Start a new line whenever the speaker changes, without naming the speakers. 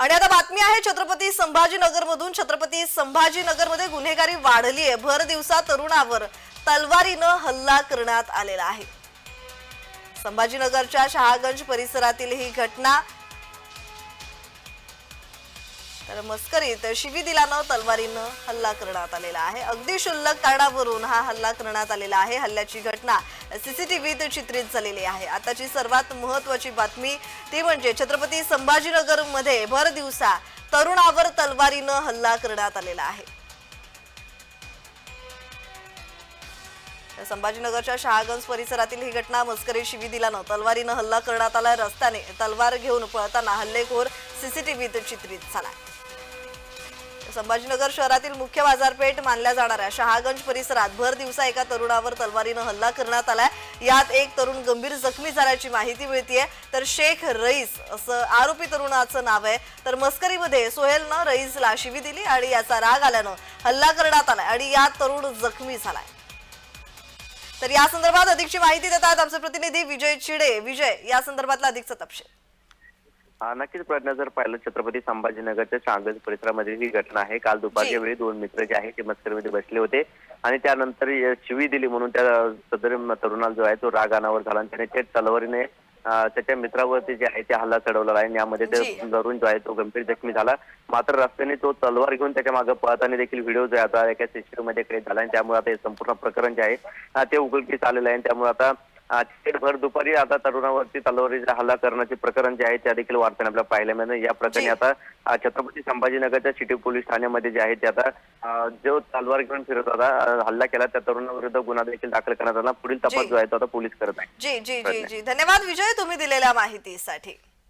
आणि आता बातमी आहे छत्रपती संभाजीनगर मधून छत्रपती संभाजीनगरमध्ये गुन्हेगारी वाढली आहे. भर दिवसा तरुणावर तलवारीनं हल्ला करण्यात आलेला आहे. संभाजीनगरच्या शहागंज परिसरातील ही घटना तर मस्करीत शिबिदिलानं तलवारीनं हल्ला करण्यात आलेला आहे. अगदी शुल्लक कारणावरून हा हल्ला करण्यात आलेला आहे. हल्ल्याची घटना सीसीटीव्हीत चित्रित झालेली आहे. आताची सर्वात महत्वाची बातमी ती म्हणजे छत्रपती संभाजीनगरमध्ये भर दिवसा तरुणावर तलवारीनं हल्ला करण्यात आलेला आहे. संभाजीनगरच्या शहागंज परिसरातील ही घटना मस्करी शिवी तलवारीनं हल्ला करण्यात आला रस्त्याने तलवार घेऊन पळताना हल्लेखोर सीसीटीव्हीत चित्रित झालाय. संभाजीनगर शहरातील मुख्य बाजारपेठ मानल्या जाणाऱ्या शहागंज परिसरात भर दिवसा एका तरुणावर तलवारीनं हल्ला करण्यात आलाय. यात एक तरुण गंभीर जखमी झाल्याची माहिती मिळतीये. तर शेख रईस असं आरोपी तरुणाचं नाव आहे. तर मस्करीमध्ये सोहेलनं रईसला शिवी दिली आणि याचा राग आल्यानं हल्ला करण्यात आलाय आणि यात तरुण जखमी झालाय. तर या संदर्भात अधिकची माहिती देतात आमचे प्रतिनिधी विजय चिडे. विजय या संदर्भातला अधिकचा तपशील.
नक्कीच प्रयत्न जर पाहिलं छत्रपती संभाजीनगरच्या शांगज परिसरामध्ये ही घटना आहे. काल दुपारच्या. वेळी दोन मित्र जे आहे ते मस्करीमध्ये बसले होते. आणि त्यानंतर शिवी दिली म्हणून त्या सदर तरुणाला जो आहे तो राग अनावर झाला आणि त्याने त्या तलवारीने त्याच्या मित्रावरती जे आहे ते हल्ला चढवलेला आहे यामध्ये तरुण जो. आहे तो गंभीर जखमी झाला. मात्र रस्त्याने तो तलवार घेऊन त्याच्यामागे पळताना देखील व्हिडिओ जो आहे आता एका सीसीटीव्ही मध्ये क्रिएट झाला आणि त्यामुळे आता हे संपूर्ण प्रकरण जे आहे ते उघडकीस आलेलं आहे आणि त्यामुळे आता थेट भर दुपारी आता तरुणावरती तलवारीचा हल्ला करण्याचे प्रकरण जे आहे त्या देखील वाढताना आपल्याला पाहायला मिळतं. या प्रकरणी. आता छत्रपती संभाजीनगरच्या सिटी पोलीस ठाण्यामध्ये जे आहे ते आता जो तलवार घेऊन फिरत होता हल्ला केला त्या तरुणाविरुद्ध गुन्हा देखील दाखल करण्यात आला. पुढील तपास
जी.
जो आहे तो आता पोलीस करत आहे.
जी जी जी जी. धन्यवाद विजय तुम्ही दिलेल्या माहितीसाठी.